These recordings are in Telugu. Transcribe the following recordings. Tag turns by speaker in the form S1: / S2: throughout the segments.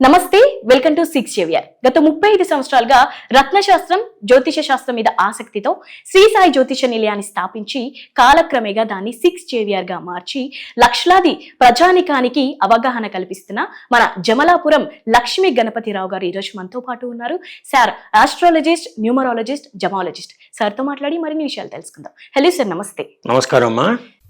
S1: నమస్తే వెల్కమ్ టు సిక్స్ జేవియర్. గత ముప్పై ఐదు సంవత్సరాలుగా రత్నశాస్త్రం జ్యోతిష శాస్త్రం మీద ఆసక్తితో శ్రీ సాయి జ్యోతిష నిలయాన్ని స్థాపించి కాలక్రమేగా దాన్ని సిక్స్ జేవియర్గా మార్చి లక్షలాది ప్రజానికానికి అవగాహన కల్పిస్తున్న మన జమలాపురం లక్ష్మీ గణపతిరావు గారు ఈరోజు మనతో పాటు ఉన్నారు. Sir astrologist numerologist gemologist. సార్తో మాట్లాడి మరిన్ని విషయాలు తెలుసుకుందాం. హలో సార్ నమస్తే.
S2: నమస్కారం అమ్మా.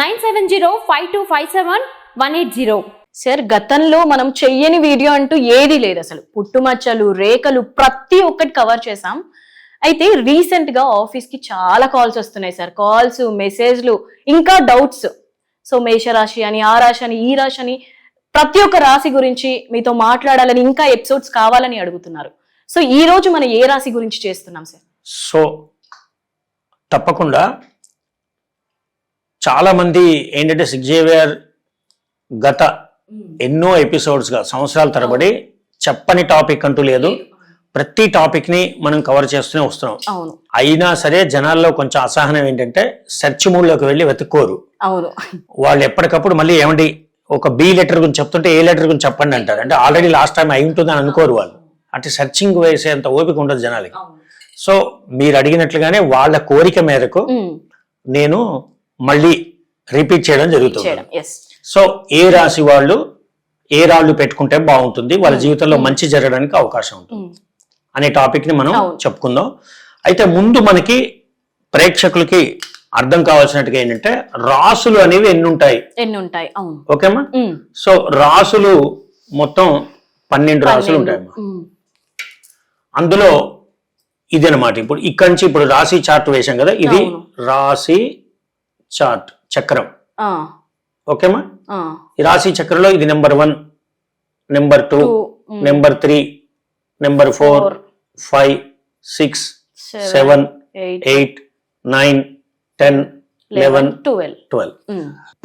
S3: nine seven zero five two five seven one eight zero.
S1: Sir గతంలో మనం చెయ్యని వీడియో అంటూ ఏది లేదు అసలు. పుట్టుమచ్చలు రేఖలు ప్రతి ఒక్కటి కవర్ చేసాం అయితే రీసెంట్గా ఆఫీస్కి చాలా కాల్స్ వస్తున్నాయి సార్. కాల్స్ మెసేజ్లు ఇంకా డౌట్స్ సో మేషరాశి అని ఆ రాశి అని ఈ రాశి అని ప్రతి ఒక్క రాశి గురించి మీతో మాట్లాడాలని ఇంకా ఎపిసోడ్స్ కావాలని అడుగుతున్నారు. సో ఈ రోజు మనం ఏ రాశి గురించి చేస్తున్నాం సార్?
S2: సో తప్పకుండా చాలా మంది ఏంటంటే సిగ్జేవియర్ గత ఎన్నో ఎపిసోడ్స్గా సంవత్సరాల తరబడి చెప్పని టాపిక్ అంటూ లేదు. ప్రతి టాపిక్ని మనం కవర్ చేస్తూనే వస్తున్నాం. అయినా సరే జనాల్లో కొంచెం అసహనం ఏంటంటే సెర్చ్ మూడ్లోకి వెళ్ళి వెతుక్కోరు.
S1: అవును.
S2: వాళ్ళు ఎప్పటికప్పుడు మళ్ళీ ఏమండి ఒక బి లెటర్ గురించి చెప్తుంటే ఏ లెటర్ గురించి చెప్పండి అంటారు. అంటే ఆల్రెడీ లాస్ట్ టైం అయి ఉంటుందని అనుకోరు వాళ్ళు. అంటే సెర్చింగ్ వేసేంత ఓపిక ఉండదు జనాలకి. సో మీరు అడిగినట్లుగానే వాళ్ళ కోరిక మేరకు నేను మళ్ళీ రిపీట్ చేయడం జరుగుతుంది. సో ఏ రాశి వాళ్ళు ఏ రాళ్ళు పెట్టుకుంటే బాగుంటుంది? వాళ్ళ జీవితంలో మంచి జరగడానికి అవకాశం ఉంటుంది. అనే టాపిక్ని మనం. చెప్పుకుందాం. అయితే ముందు మనకి ప్రేక్షకులకి అర్థం కావాల్సినట్టుగా ఏంటంటే రాసులు అనేవి ఎన్ని ఉంటాయి
S1: ఎన్ని ఉంటాయి
S2: ఓకేమా సో రాసులు మొత్తం పన్నెండు రాసులు ఉంటాయమ్మా అందులో ఇది అనమాట ఇప్పుడు ఇక్కడి నుంచి ఇప్పుడు రాశి చార్ట్ వేశాం కదా ఇది. రాశి చార్ట్ చక్రం. ఓకేమా. ఈ రాశి చక్రంలో ఇది number one number two number three number four. Five six seven
S1: eight
S2: nine ten eleven
S1: twelve.
S2: Twelve.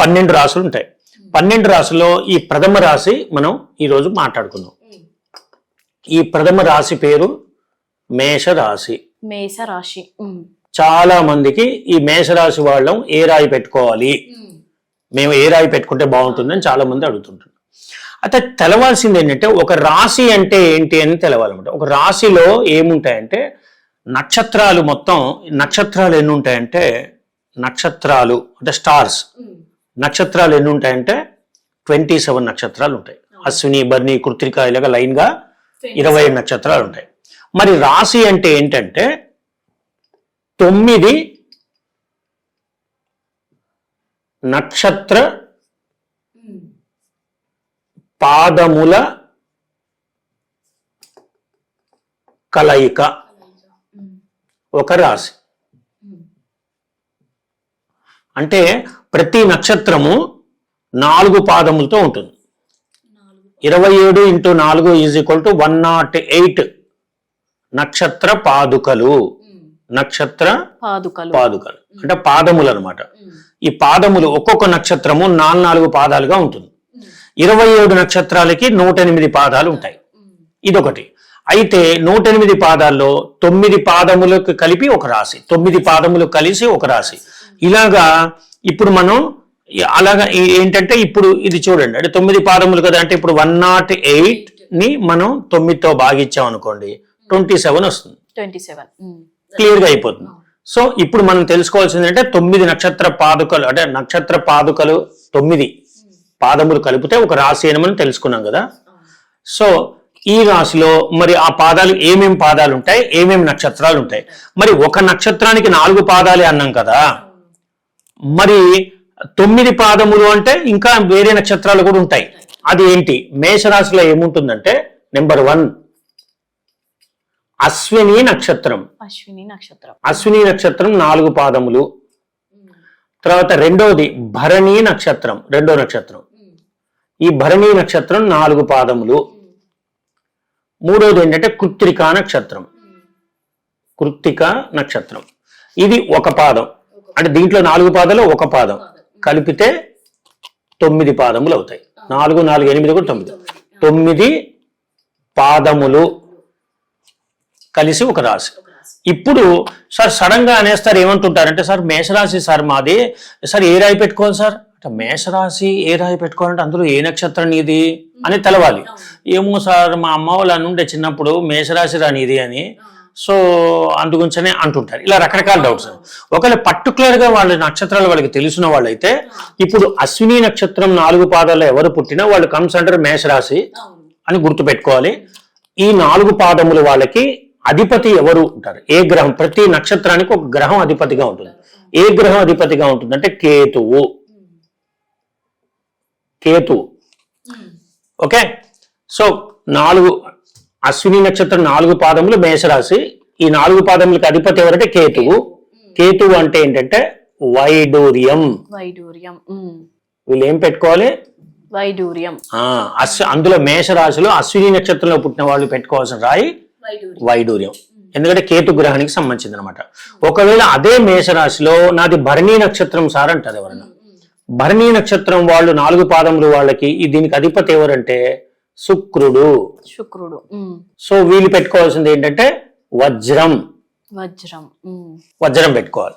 S2: పన్నెండు రాసులు ఉంటాయి. పన్నెండు రాసుల్లో ఈ ప్రథమ రాశి మనం ఈరోజు మాట్లాడుకుందాం. ఈ ప్రథమ రాశి పేరు మేష రాశి.
S1: మేష రాశి.
S2: చాలా మందికి ఈ మేషరాశి వాళ్ళం ఏ రాయి పెట్టుకోవాలి? మేము. ఏ రాయి పెట్టుకుంటే బాగుంటుందని చాలా మంది అడుగుతుంటారు. అయితే తెలవాల్సింది ఏంటంటే ఒక రాశి అంటే ఏంటి అని తెలవాలన్నమాట. ఒక రాశిలో ఏముంటాయంటే నక్షత్రాలు మొత్తం నక్షత్రాలు ఎన్ని ఉంటాయంటే నక్షత్రాలు అంటే స్టార్స్. నక్షత్రాలు ఎన్ని ఉంటాయంటే ట్వంటీ సెవెన్ నక్షత్రాలు ఉంటాయి. అశ్విని బర్ని కృత్రిక ఇలాగ లైన్గా ఇరవై నక్షత్రాలు ఉంటాయి. మరి రాశి అంటే ఏంటంటే తొమ్మిది నక్షత్ర పాదముల కలయిక. ఒక రాశి. అంటే ప్రతి నక్షత్రము నాలుగు పాదములతో ఉంటుంది. ఇరవై ఏడు ఇంటూ నాలుగు is equal to one nought eight నక్షత్ర పాదుకలు. నక్షత్ర
S1: పాదుకలు.
S2: పాదుకలు. అంటే పాదములు అనమాట ఈ పాదములు ఒక్కొక్క నక్షత్రము నాలుగు నాలుగు పాదాలుగా ఉంటుంది. ఇరవై ఏడు నక్షత్రాలకి నూట ఎనిమిది పాదాలు ఉంటాయి. ఇదొకటి. అయితే నూట ఎనిమిది పాదాల్లో తొమ్మిది పాదములకు కలిపి ఒక రాశి. తొమ్మిది పాదములు కలిసి ఒక రాశి. ఇలాగా ఇప్పుడు మనం అలాగా ఏంటంటే ఇప్పుడు ఇది చూడండి. అంటే తొమ్మిది పాదములు కదా అంటే ఇప్పుడు వన్ నాట్ ఎయిట్ని మనం తొమ్మిదితో భాగించాం అనుకోండి ట్వంటీ సెవెన్ వస్తుంది.
S1: Twenty seven.
S2: క్లియర్గా అయిపోతుంది. సో ఇప్పుడు మనం తెలుసుకోవాల్సింది అంటే తొమ్మిది నక్షత్ర పాదుకలు అంటే నక్షత్ర పాదుకలు తొమ్మిది పాదములు కలిపితే ఒక రాశి అని మనం తెలుసుకున్నాం కదా. సో ఈ రాశిలో మరి ఆ పాదాలు ఏమేమి పాదాలు ఉంటాయి? ఏమేమి నక్షత్రాలు ఉంటాయి? మరి ఒక నక్షత్రానికి నాలుగు పాదాలే అన్నాం కదా. మరి తొమ్మిది పాదములు అంటే ఇంకా వేరే నక్షత్రాలు కూడా ఉంటాయి. అది ఏంటి? మేషరాశిలో ఏముంటుందంటే నెంబర్ వన్ అశ్విని నక్షత్రం.
S1: అశ్విని నక్షత్రం.
S2: అశ్విని నక్షత్రం నాలుగు పాదములు. తర్వాత రెండోది భరణి నక్షత్రం రెండో నక్షత్రం. ఈ భరణి నక్షత్రం నాలుగు పాదములు. మూడోది ఏంటంటే కృత్తికా నక్షత్రం. కృత్తిక నక్షత్రం. ఇది ఒక పాదం. అంటే దీంట్లో నాలుగు పాదాలు ఒక పాదం. కలిపితే తొమ్మిది పాదములు అవుతాయి. నాలుగు నాలుగు ఎనిమిది కూడా తొమ్మిది. తొమ్మిది పాదములు. కలిసి ఒక రాశి. ఇప్పుడు సార్ సడన్గా అనేస్తారు ఏమంటుంటారంటే సార్ మేషరాశి సార్ మాది. సార్ ఏ రాయి పెట్టుకోవాలి సార్? అంటే మేషరాశి ఏ రాయి పెట్టుకోవాలంటే అందులో ఏ నక్షత్రం నీది? అని తెలవాలి. ఏమో సార్ మా అమ్మ వాళ్ళు అనుండే చిన్నప్పుడు మేషరాశి రా నీది అని. సో అందుగురించనే అంటుంటారు. ఇలా రకరకాల డౌట్స్ ఒకవేళ పర్టికులర్గా వాళ్ళ నక్షత్రాలు వాళ్ళకి తెలిసిన వాళ్ళైతే ఇప్పుడు అశ్విని నక్షత్రం నాలుగు పాదాల్లో ఎవరు పుట్టినా వాళ్ళు కమ్స్ అంటారు మేషరాశి అని గుర్తుపెట్టుకోవాలి. ఈ నాలుగు పాదములు వాళ్ళకి అధిపతి ఎవరు ఉంటారు ఏ గ్రహం? ప్రతి నక్షత్రానికి ఒక గ్రహం అధిపతిగా ఉంటుంది. ఏ గ్రహం అధిపతిగా ఉంటుంది? అంటే కేతువు. కేతువు. ఓకే? సో నాలుగు అశ్విని నక్షత్రం నాలుగు పాదములు మేషరాశి. ఈ నాలుగు పాదములకి అధిపతి ఎవరంటే కేతువు. కేతువు అంటే ఏంటంటే వైడూర్యం.
S1: వైడూర్యం.
S2: వీళ్ళు ఏం పెట్టుకోవాలి?
S1: వైడూర్యం.
S2: అందులో మేషరాశిలో అశ్విని నక్షత్రంలో పుట్టిన వాళ్ళు పెట్టుకోవాల్సిన రాయి. వైడూర్యం. ఎందుకంటే కేతు గ్రహానికి సంబంధించింది అనమాట ఒకవేళ అదే మేషరాశిలో నాది భరణి నక్షత్రం సార్ అంటారు ఎవరన్నా. భరణి నక్షత్రం వాళ్ళు నాలుగు పాదములు వాళ్ళకి దీనికి అధిపతి ఎవరంటే శుక్రుడు.
S1: శుక్రుడు.
S2: సో వీళ్ళు పెట్టుకోవాల్సింది ఏంటంటే వజ్రం.
S1: వజ్రం.
S2: వజ్రం పెట్టుకోవాలి.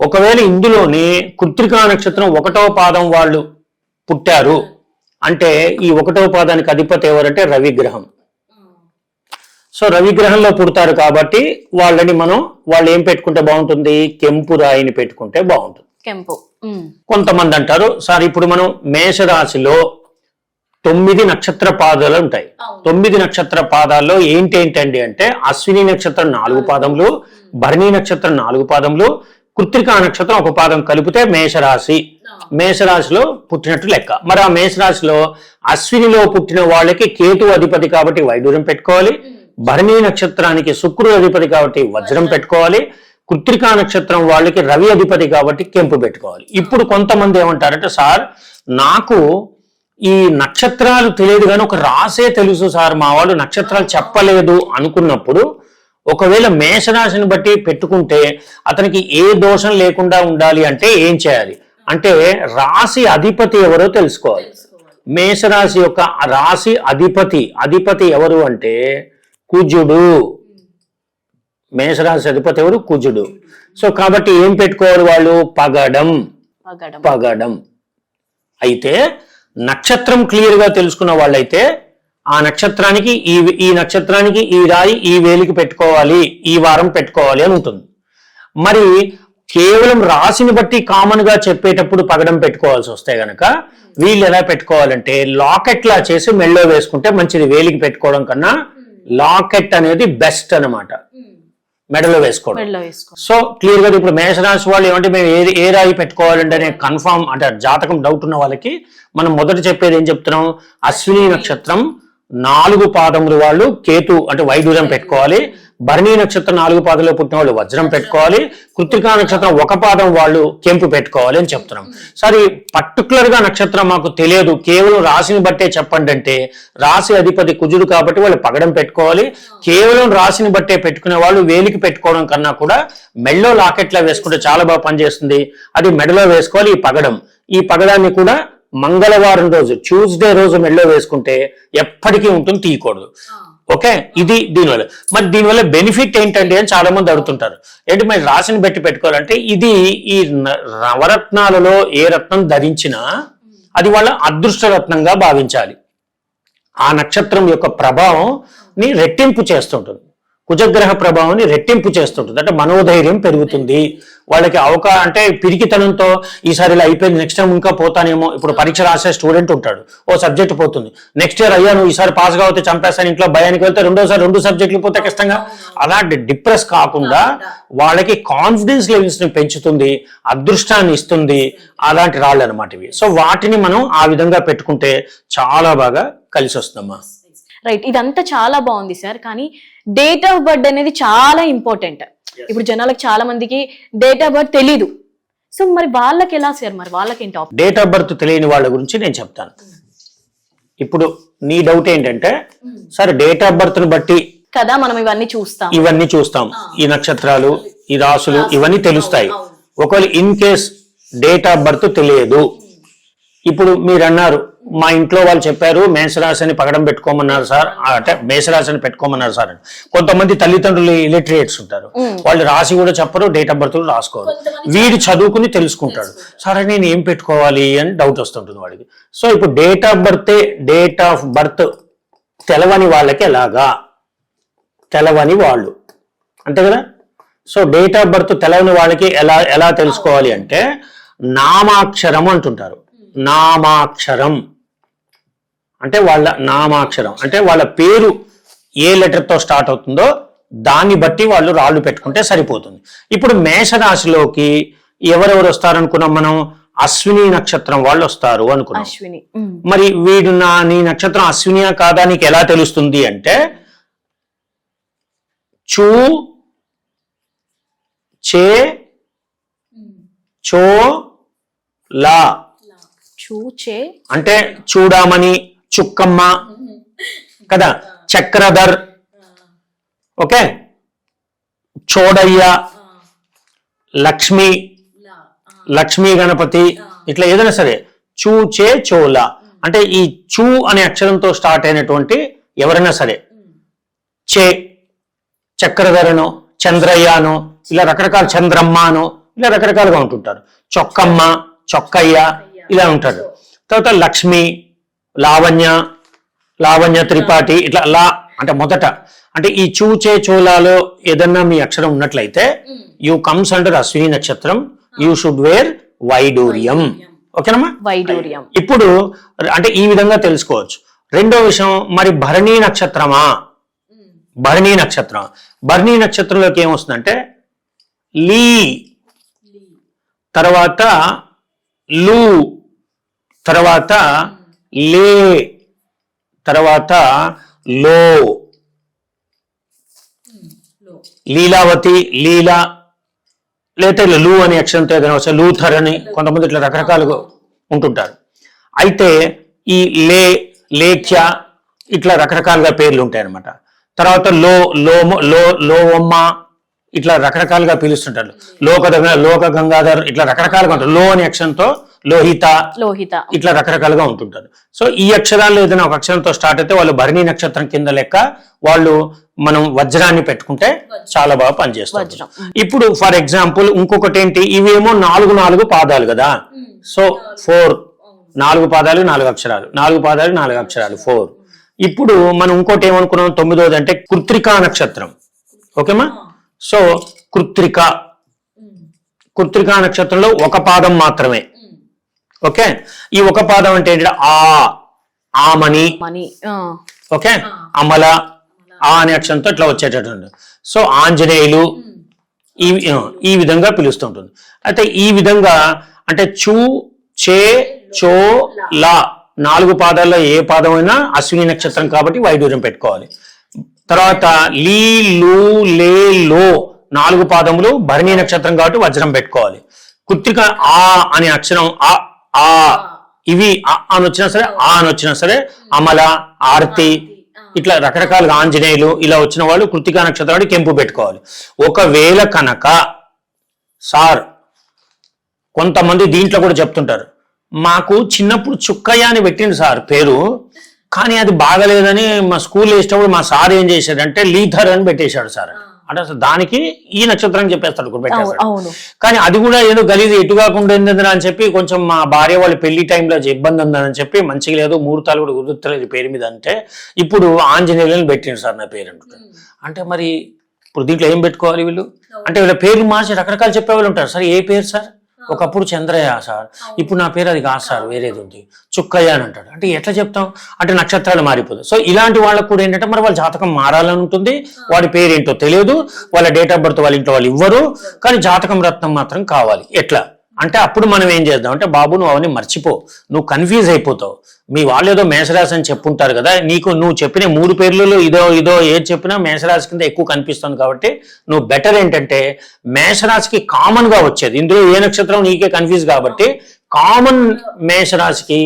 S2: ఒకవేళ ఇందులోనే కృత్రికా నక్షత్రం ఒకటో పాదం వాళ్ళు పుట్టారు అంటే ఈ ఒకటో పాదానికి అధిపతి ఎవరంటే రవిగ్రహం. సో రవిగ్రహంలో పుడతారు కాబట్టి వాళ్ళని మనం వాళ్ళు ఏం పెట్టుకుంటే బాగుంటుంది? కెంపు రాయిని పెట్టుకుంటే బాగుంటుంది.
S1: కెంపు.
S2: కొంతమంది అంటారు సార్ ఇప్పుడు మనం మేషరాశిలో తొమ్మిది నక్షత్ర పాదాలు ఉంటాయి. తొమ్మిది నక్షత్ర పాదాల్లో ఏంటేంటండి అంటే అశ్విని నక్షత్రం నాలుగు పాదములు భరణి నక్షత్రం నాలుగు పాదములు కృత్రికా నక్షత్రం ఒక పాదం కలిపితే మేషరాశి. మేషరాశిలో పుట్టినట్టు లెక్క. మరి ఆ మేషరాశిలో అశ్వినిలో పుట్టిన వాళ్ళకి కేతు అధిపతి కాబట్టి వైడూర్యం పెట్టుకోవాలి. భరణి నక్షత్రానికి శుక్రుడు అధిపతి కాబట్టి వజ్రం పెట్టుకోవాలి. కృత్రికా నక్షత్రం వాళ్ళకి రవి అధిపతి కాబట్టి కెంపు పెట్టుకోవాలి. ఇప్పుడు కొంతమంది ఏమంటారంటే సార్ నాకు ఈ నక్షత్రాలు తెలియదు కానీ ఒక రాసే తెలుసు సార్. మా వాళ్ళు నక్షత్రాలు చెప్పలేదు. అనుకున్నప్పుడు ఒకవేళ మేషరాశిని బట్టి పెట్టుకుంటే అతనికి ఏ దోషం లేకుండా ఉండాలి అంటే ఏం చేయాలి? అంటే రాశి అధిపతి ఎవరో తెలుసుకోవాలి. మేషరాశి యొక్క రాశి అధిపతి. అధిపతి ఎవరు అంటే కుజుడు. మేషరాశి అధిపతి ఎవరు? కుజుడు. సో కాబట్టి ఏం పెట్టుకోవాలి వాళ్ళు? పగడం.
S1: పగడం.
S2: అయితే నక్షత్రం క్లియర్గా తెలుసుకున్న వాళ్ళైతే ఆ నక్షత్రానికి ఈ ఈ నక్షత్రానికి ఈ రాయి ఈ వేలికి పెట్టుకోవాలి. ఈ వారం పెట్టుకోవాలి అని ఉంటుంది. మరి కేవలం రాశిని బట్టి కామన్గా చెప్పేటప్పుడు పగడం పెట్టుకోవాల్సి వస్తే గనక వీళ్ళు ఎలా పెట్టుకోవాలంటే లాకెట్ లా చేసి మెళ్ళో వేసుకుంటే మంచిది. వేలికి పెట్టుకోవడం కన్నా లాకెట్ అనేది బెస్ట్ అన్నమాట. మెడలో వేసుకోవడం. సో క్లియర్గా ఇప్పుడు మేషరాశి వాళ్ళు ఏమంటే మేము ఏ ఏ రాయి పెట్టుకోవాలంటే అనే కన్ఫామ్ అంటే జాతకం డౌట్ ఉన్న వాళ్ళకి మనం మొదట చెప్పేది ఏం చెప్తున్నాం? అశ్విని నక్షత్రం నాలుగు పాదములు వాళ్ళు కేతు అంటే వైడూర్యం పెట్టుకోవాలి. భరణి నక్షత్రం నాలుగు పాదంలో పుట్టిన వాళ్ళు వజ్రం పెట్టుకోవాలి కృతికా నక్షత్రం ఒక పాదం వాళ్ళు కెంపు పెట్టుకోవాలి అని చెప్తున్నాం. సరే పర్టికులర్గా నక్షత్రం మాకు తెలియదు. కేవలం రాశిని బట్టే చెప్పండి అంటే రాశి అధిపతి కుజుడు కాబట్టి వాళ్ళు పగడం పెట్టుకోవాలి. కేవలం రాశిని బట్టే పెట్టుకునే వాళ్ళు వేలికి పెట్టుకోవడం కన్నా కూడా మెడలో లాకెట్లా వేసుకుంటే చాలా బాగా పనిచేస్తుంది. అది మెడలో వేసుకోవాలి ఈ పగడం. ఈ పగడాన్ని కూడా మంగళవారం రోజు ట్యూస్డే రోజు మెడలో వేసుకుంటే ఎప్పటికీ ఉంటుంది తీయకూడదు. ఓకే? ఇది దీనివల్ల. మరి దీనివల్ల బెనిఫిట్ ఏంటండి అని చాలా మంది అడుగుతుంటారు. ఏంటి మరి రాశిని బట్టి పెట్టుకోవాలంటే ఇది ఈ న- నవరత్నాలలో ఏ రత్నం ధరించినా అది వాళ్ళ అదృష్ట రత్నంగా భావించాలి. ఆ నక్షత్రం యొక్క ప్రభావం ని రెట్టింపు చేస్తుంటుంది. కుజగ్రహ ప్రభావాన్ని రెట్టింపు చేస్తుంటుంది. అంటే మనోధైర్యం పెరుగుతుంది. వాళ్ళకి అవకా అంటే పిరికితనంతో ఈసారి ఇలా అయిపోయింది నెక్స్ట్ టైం ఇంకా పోతానేమో. ఇప్పుడు పరీక్ష రాసే స్టూడెంట్ ఉంటాడు. ఓ సబ్జెక్ట్ పోతుంది. నెక్స్ట్ ఇయర్ అయ్యా నువ్వు ఈసారి పాస్ కాకపోతే చంపేస్తాను ఇంట్లో భయానికి వెళ్తే రెండోసారి రెండు సబ్జెక్టులు పోతే కష్టంగా అలాంటి డిప్రెస్ కాకుండా వాళ్ళకి కాన్ఫిడెన్స్ లెవెల్స్ని పెంచుతుంది అదృష్టాన్ని ఇస్తుంది అలాంటి రాళ్ళు అనమాట ఇవి. సో వాటిని మనం ఆ విధంగా పెట్టుకుంటే చాలా బాగా కలిసి వస్తుందమ్మా
S1: రైట్ ఇదంతా చాలా బాగుంది సార్. కానీ డేట్ ఆఫ్ బర్త్ అనేది చాలా ఇంపార్టెంట్ ఇప్పుడు జనాలకు చాలా మందికి డేట్ ఆఫ్ బర్త్ తెలీదు. సో మరి వాళ్ళకి ఎలా సార్? మరి వాళ్ళకి ఏంటి
S2: డేట్ ఆఫ్ బర్త్ తెలియని వాళ్ళ గురించి నేను చెప్తాను. ఇప్పుడు నీ డౌట్ ఏంటంటే సరే డేట్ ఆఫ్ బర్త్ని బట్టి
S1: కదా మనం ఇవన్నీ చూస్తాం.
S2: ఇవన్నీ చూస్తాం. ఈ నక్షత్రాలు ఈ రాసులు ఇవన్నీ తెలుస్తాయి. ఒకవేళ in case date of birth తెలియదు. ఇప్పుడు మీరు అన్నారు మా ఇంట్లో వాళ్ళు చెప్పారు మేషరాశిని పగడం పెట్టుకోమన్నారు సార్. అంటే మేషరాశిని పెట్టుకోమన్నారు సార్ అని. కొంతమంది తల్లిదండ్రులు ఇలిటరేట్స్ ఉంటారు. వాళ్ళు రాసి కూడా చెప్పరు డేట్ ఆఫ్ బర్త్ రాసుకోరు. వీడు చదువుకుని తెలుసుకుంటాడు. సరే నేను ఏం పెట్టుకోవాలి అని డౌట్ వస్తుంటుంది వాడికి. సో ఇప్పుడు డేట్ ఆఫ్ బర్తే డేట్ ఆఫ్ బర్త్ తెలవని వాళ్ళకి ఎలాగా? తెలవని వాళ్ళు. అంతే కదా? సో డేట్ ఆఫ్ బర్త్ తెలవని వాళ్ళకి ఎలా ఎలా తెలుసుకోవాలి అంటే నామాక్షరం అంటుంటారు. నామాక్షరం. అంటే వాళ్ళ నామాక్షరం అంటే వాళ్ళ పేరు ఏ లెటర్తో స్టార్ట్ అవుతుందో దాన్ని బట్టి వాళ్ళు రాళ్ళు పెట్టుకుంటే సరిపోతుంది. ఇప్పుడు మేషరాశిలోకి ఎవరెవరు వస్తారనుకున్నాం మనం? అశ్విని నక్షత్రం వాళ్ళు వస్తారు అనుకున్నాం. మరి వీడు నా నీ నక్షత్రం అశ్వినియా కాదా? నీకు ఎలా తెలుస్తుంది అంటే చూ చే చో లా.
S1: చూచే
S2: అంటే చూడమని చుక్కమ్మ. కదా? చక్రధర్. ఓకే? చోడయ్య. లక్ష్మి. లక్ష్మీ గణపతి. ఇట్లా ఏదైనా సరే. చూ చే చోల అంటే ఈ చూ అనే అక్షరంతో స్టార్ట్ అయినటువంటి ఎవరైనా సరే. చే. చక్రధరను చంద్రయ్యను ఇలా రకరకాల చంద్రమ్మను ఇలా రకరకాలుగా ఉంటుంటారు. చొక్కమ్మ చొక్కయ్య ఇలా ఉంటారు. తర్వాత లక్ష్మి లావణ్య లావణ్య త్రిపాఠి ఇట్లా లా అంటే మొదట. అంటే ఈ చూచే చోళాలో ఏదన్నా మీ అక్షరం ఉన్నట్లయితే యూ కమ్స్ అండర్ అశ్విని నక్షత్రం యూ షుడ్ వేర్ వైడూర్యం. ఓకేనమ్మా?
S1: వైడూర్యం.
S2: ఇప్పుడు అంటే ఈ విధంగా తెలుసుకోవచ్చు. రెండో విషయం మరి భరణీ నక్షత్రమా? భరణీ నక్షత్రం. భరణీ నక్షత్రంలోకి ఏమొస్తుందంటే లీ. తర్వాత లు. తర్వాత లే తర్వాత లో. లీలావతి లీలా లేకపోతే లూ అనే అక్షరంతో ఏదైనా వస్తే లూథర్ అని కొంతమంది ఇట్లా రకరకాలుగా ఉంటుంటారు. అయితే ఈ లే లేఖ్య ఇట్లా రకరకాలుగా పేర్లు ఉంటాయన్నమాట. తర్వాత లో లోమ లో లోవమ్మ ఇట్లా రకరకాలుగా పిలుస్తుంటారు. లోక లోక గంగాధర్ ఇట్లా రకరకాలుగా ఉంటారు. లో అనే అక్షరంతో లోహిత
S1: లోహిత.
S2: ఇట్లా రకరకాలుగా ఉంటుంటారు. సో ఈ అక్షరాలు ఏదైనా ఒక అక్షరంతో స్టార్ట్ అయితే వాళ్ళు భరణి నక్షత్రం కింద లెక్క వాళ్ళు మనం వజ్రాన్ని పెట్టుకుంటే చాలా బాగా పనిచేస్తుంది. ఇప్పుడు ఫర్ ఎగ్జాంపుల్ ఇంకొకటి ఏంటి ఇవేమో నాలుగు నాలుగు పాదాలు కదా. So four. నాలుగు పాదాలు నాలుగు అక్షరాలు. నాలుగు పాదాలు నాలుగు అక్షరాలు. ఫోర్. ఇప్పుడు మనం ఇంకోటి ఏమనుకున్నాం? తొమ్మిదోది అంటే కృత్రికా నక్షత్రం. ఓకేమా సో కృత్రిక. కృత్రికా నక్షత్రంలో ఒక పాదం మాత్రమే. ఓకే? ఈ ఒక పాదం అంటే ఏంటి ఆ. ఆమని. ఓకే? అమల. ఆ అనే అక్షరంతో ఇట్లా వచ్చేటటువంటి సో ఆంజనేయులు ఈ ఈ విధంగా పిలుస్తుంటుంది. అయితే ఈ విధంగా అంటే చూ చే చో లా నాలుగు పాదాల్లో ఏ పాదం అయినా అశ్విని నక్షత్రం కాబట్టి వైడూర్యం పెట్టుకోవాలి. తర్వాత లీ లు లే లో నాలుగు పాదములు భరణి నక్షత్రం కాబట్టి వజ్రం పెట్టుకోవాలి. కుత్రిక ఆ అనే అక్షరం ఆ ఆ ఇవి అని వచ్చినా సరే ఆ అని వచ్చినా సరే అమల ఆర్తి ఇట్లా రకరకాలుగా ఆంజనేయులు ఇలా వచ్చిన వాళ్ళు కృతికా నక్షత్రాన్ని కెంపు పెట్టుకోవాలి. ఒకవేళ కనుక సార్ కొంతమంది దీంట్లో కూడా చెప్తుంటారు మాకు చిన్నప్పుడు చుక్కయ్య అని పెట్టింది సార్ పేరు కానీ అది బాగలేదని మా స్కూల్ వేసేటప్పుడు మా సార్ ఏం చేశాడంటే లీథర్ అని పెట్టేశాడు సార్ అంటే అసలు దానికి ఈ నక్షత్రం చెప్పేస్తాడు ఇప్పుడు
S1: అవును
S2: పెట్టేస్తాడు.
S1: అవును
S2: కానీ అది కూడా ఏదో గలీజ్ ఎటు కాకుండా ఏందని అని చెప్పి కొంచెం మా భార్య వాళ్ళ పెళ్ళి టైంలో ఇబ్బంది ఉందని చెప్పి మంచిగా లేదు ముహూర్తాలు కూడా కుదురుతలేదు పేరు మీద అంటే. ఇప్పుడు ఆంజనేయులను పెట్టిండు సార్ నా పేరు అంటే మరి ఇప్పుడు దీంట్లో ఏం పెట్టుకోవాలి వీళ్ళు? అంటే వీళ్ళ పేర్లు మార్చి రకరకాలు చెప్పేవాళ్ళు ఉంటారు. సార్ ఏ పేరు సార్? ఒకప్పుడు చంద్రయ్య సార్ ఇప్పుడు నా పేరు అది కాదు సార్ వేరేది ఉంది. చుక్కయ్య అని అంటాడు. అంటే ఎట్లా చెప్తాం? అంటే నక్షత్రాలు మారిపోతాయి. సో ఇలాంటి వాళ్ళకు కూడా ఏంటంటే మరి వాళ్ళ జాతకం మారాలని ఉంటుంది. వాడి పేరు ఏంటో తెలియదు. వాళ్ళ డేట్ ఆఫ్ బర్త్ వాళ్ళ ఇంట్లో వాళ్ళు ఇవ్వరు. కానీ జాతకం రత్నం మాత్రం కావాలి. ఎట్లా? అంటే అప్పుడు మనం ఏం చేద్దాం? అంటే బాబు నువ్వు అవన్నీ మర్చిపో. నువ్వు కన్ఫ్యూజ్ అయిపోతావు. మీ వాళ్ళు ఏదో మేషరాశి అని చెప్పుంటారు కదా నీకు నువ్వు చెప్పిన మూడు పేర్లలో ఇదో ఇదో ఏది చెప్పినా మేషరాశి కింద ఎక్కువ కనిపిస్తుంది కాబట్టి నువ్వు బెటర్ ఏంటంటే మేషరాశికి కామన్గా వచ్చేది. ఇందులో ఏ నక్షత్రం నీకే కన్ఫ్యూజ్ కాబట్టి కామన్ మేషరాశికి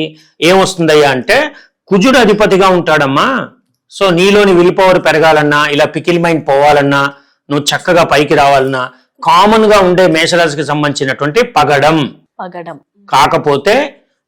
S2: ఏమొస్తుందయ్యా అంటే కుజుడు అధిపతిగా ఉంటాడమ్మా. సో నీలోని విల్ పవర్ పెరగాలన్నా ఇలా పికిల్ మైండ్ పోవాలన్నా నువ్వు చక్కగా పైకి రావాలన్నా కామన్గా ఉండే మేషరాశికి సంబంధించినటువంటి పగడం.
S1: పగడం.
S2: కాకపోతే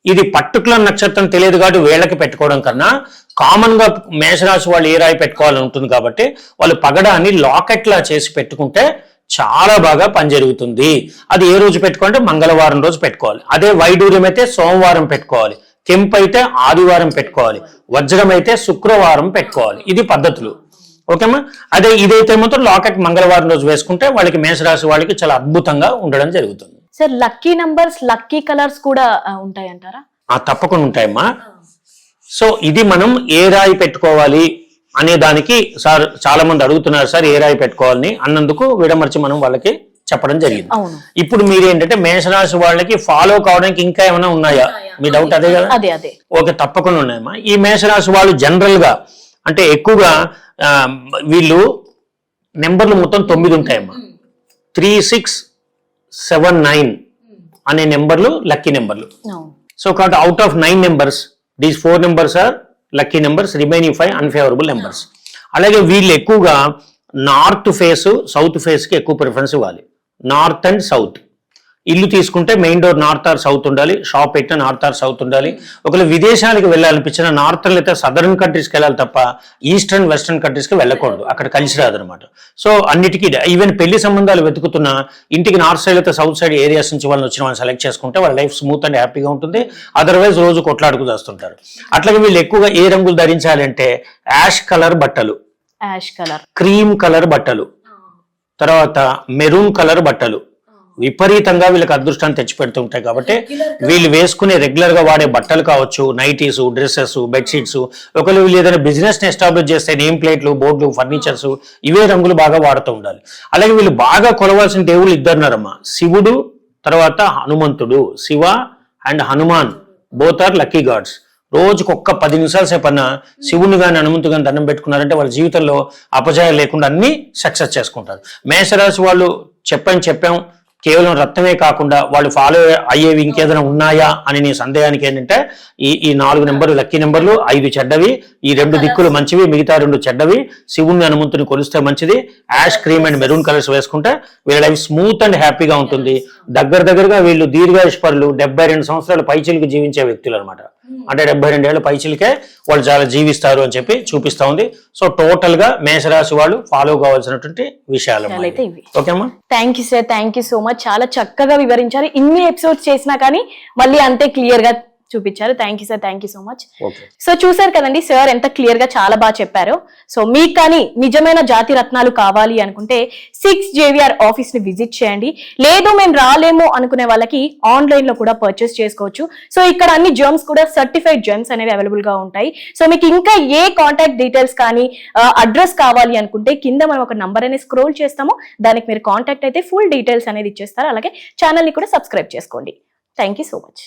S2: ఇది పర్టికులర్ నక్షత్రం తెలియదు కాబట్టి వేళ్ళకి పెట్టుకోవడం కన్నా కామన్గా మేషరాశి వాళ్ళు ఏ రాయి పెట్టుకోవాలని ఉంటుంది కాబట్టి వాళ్ళు పగడాన్ని లాకెట్ లా చేసి పెట్టుకుంటే చాలా బాగా పనిజరుగుతుంది అది ఏ రోజు పెట్టుకుంటే మంగళవారం రోజు పెట్టుకోవాలి. అదే వైడూర్యం అయితే సోమవారం పెట్టుకోవాలి. కెంపు అయితే ఆదివారం పెట్టుకోవాలి. వజ్రం అయితే శుక్రవారం పెట్టుకోవాలి. ఇది పద్ధతులు. ఓకేమా అదే ఇదైతే మాత్రం లాకెట్ మంగళవారం రోజు వేసుకుంటే వాళ్ళకి మేషరాశి వాళ్ళకి చాలా అద్భుతంగా ఉండడం జరుగుతుంది.
S1: Sir lucky numbers lucky colours కూడా ఉంటాయంటారా?
S2: ఆ తప్పకుండా ఉంటాయమ్మా. సో ఇది మనం ఏ రాయి పెట్టుకోవాలి అనే దానికి సార్ చాలా మంది అడుగుతున్నారు సార్ ఏ రాయి పెట్టుకోవాలని? అన్నందుకు విడమర్చి మనం వాళ్ళకి చెప్పడం జరిగింది.
S1: అవును.
S2: ఇప్పుడు మీరు ఏంటంటే మేషరాశి వాళ్ళకి ఫాలో కావడానికి ఇంకా ఏమైనా ఉన్నాయా? మీ డౌట్ అదే కదా?
S1: అదే అదే.
S2: ఓకే తప్పకుండా ఉన్నాయమ్మా. ఈ మేషరాశి వాళ్ళు జనరల్గా అంటే ఎక్కువగా వీళ్ళు నెంబర్లు మొత్తం తొమ్మిది ఉంటాయమ్మా. త్రీ సిక్స్ సెవెన్ నైన్ అనే నెంబర్లు లక్కీ నెంబర్లు. సో కాబట్టి out of nine numbers these four numbers are lucky numbers remaining five unfavourable numbers అలాగే వీళ్ళు ఎక్కువగా నార్త్ ఫేస్ సౌత్ ఫేస్కి ఎక్కువ ప్రిఫరెన్స్ ఇవ్వాలి. నార్త్ అండ్ సౌత్ ఇల్లు తీసుకుంటే main door north or south ఉండాలి షాప్ పెట్టిన నార్త్ ఆర్ సౌత్ ఉండాలి. ఒకవేళ విదేశాలకు వెళ్ళాలనిపించిన నార్త్ అయితే సదరన్ కంట్రీస్కి వెళ్ళాలి తప్ప ఈస్టర్న్ వెస్టర్న్ కంట్రీస్కి వెళ్ళకూడదు. అక్కడ కలిసి రాదనమాట సో అన్నిటికీ ఈవెన్ పెళ్ళి సంబంధాలు వెతుకుతున్న ఇంటికి నార్త్ సైడ్ అయితే సౌత్ సైడ్ ఏరియాస్ నుంచి వాళ్ళని వచ్చిన వాళ్ళని సెలెక్ట్ చేసుకుంటే వాళ్ళ లైఫ్ స్మూత్ అండ్ హ్యాపీగా ఉంటుంది. అదర్వైజ్ రోజు కొట్లాడుకు చేస్తుంటారు. అట్లాగే వీళ్ళు ఎక్కువగా ఏ రంగులు ధరించాలి అంటే యాష్ కలర్ బట్టలు.
S1: యాష్ కలర్
S2: క్రీమ్ కలర్ బట్టలు. తర్వాత మెరూన్ కలర్ బట్టలు. విపరీతంగా వీళ్ళకి అదృష్టాన్ని తెచ్చిపెడుతుంటాయి కాబట్టి వీళ్ళు వేసుకునే రెగ్యులర్గా వాడే బట్టలు కావచ్చు నైటీస్ డ్రెస్సెస్ బెడ్షీట్స్ ఒకవేళ వీళ్ళు ఏదైనా బిజినెస్ని ఎస్టాబ్లిష్ చేస్తే నేమ్ ప్లేట్లు బోర్డులు ఫర్నిచర్స్ ఇవే రంగులు బాగా వాడుతూ ఉండాలి. అలాగే వీళ్ళు బాగా కొలవాల్సిన దేవుళ్ళు ఇద్దరున్నారమ్మా. శివుడు తర్వాత హనుమంతుడు Shiva and Hanuman. Both are lucky gods రోజుకు ఒక్క పది నిమిషాల సేపు అన్న శివుని కానీ హనుమంతు కానీ దండం పెట్టుకున్నారంటే వాళ్ళ జీవితంలో అపజయం లేకుండా అన్ని సక్సెస్ చేసుకుంటారు. మేషరాశి వాళ్ళు చెప్పాం చెప్పాం. కేవలం రక్తమే కాకుండా వాళ్ళు ఫాలో అయ్యేవి ఇంకేదైనా ఉన్నాయా అని నీ సందేహానికి ఏంటంటే ఈ ఈ నాలుగు నెంబర్లు లక్కీ నెంబర్లు ఐదు చెడ్డవి ఈ రెండు దిక్కులు మంచివి మిగతా రెండు చెడ్డవి శివుని హనుమంతుని కొలిస్తే మంచిది ash cream and maroon colours వేసుకుంటే వీళ్ళ లైఫ్ స్మూత్ అండ్ హ్యాపీగా ఉంటుంది. దగ్గర దగ్గరగా వీళ్ళు దీర్ఘాయుష్పరులు డెబ్బై రెండు సంవత్సరాలు పైచిలకు జీవించే వ్యక్తులు అనమాట అంటే డెబ్బై రెండేళ్ళ పైచిలకే వాళ్ళు చాలా జీవిస్తారు అని చెప్పి చూపిస్తా ఉంది. సో టోటల్గా మేషరాశి వాళ్ళు ఫాలో కావాల్సినటువంటి విషయాలు. ఓకేమ్మా
S1: thank you sir thank you so much చాలా చక్కగా వివరించారు. ఇన్ని ఎపిసోడ్స్ చేసినా కానీ మళ్ళీ అంతే క్లియర్గా చూపించారు. Thank you sir thank you so much so చూసారు కదండి సార్ ఎంత క్లియర్గా చాలా బాగా చెప్పారు. సో మీకు కానీ నిజమైన జాతి రత్నాలు కావాలి అనుకుంటే సిక్స్ జేవిఆర్ ఆఫీస్ని విజిట్ చేయండి. లేదు మేము రాలేము అనుకునే వాళ్ళకి ఆన్లైన్లో కూడా పర్చేస్ చేసుకోవచ్చు. సో ఇక్కడ అన్ని జెమ్స్ కూడా సర్టిఫైడ్ జెమ్స్ అనేవి అవైలబుల్గా ఉంటాయి. సో మీకు ఇంకా ఏ కాంటాక్ట్ డీటెయిల్స్ కానీ అడ్రస్ కావాలి అనుకుంటే కింద మనం ఒక నంబర్ అనేది స్క్రోల్ చేస్తాము. దానికి మీరు కాంటాక్ట్ అయితే ఫుల్ డీటెయిల్స్ అనేది ఇచ్చేస్తారు. అలాగే ఛానల్ని కూడా సబ్స్క్రైబ్ చేసుకోండి. Thank you so much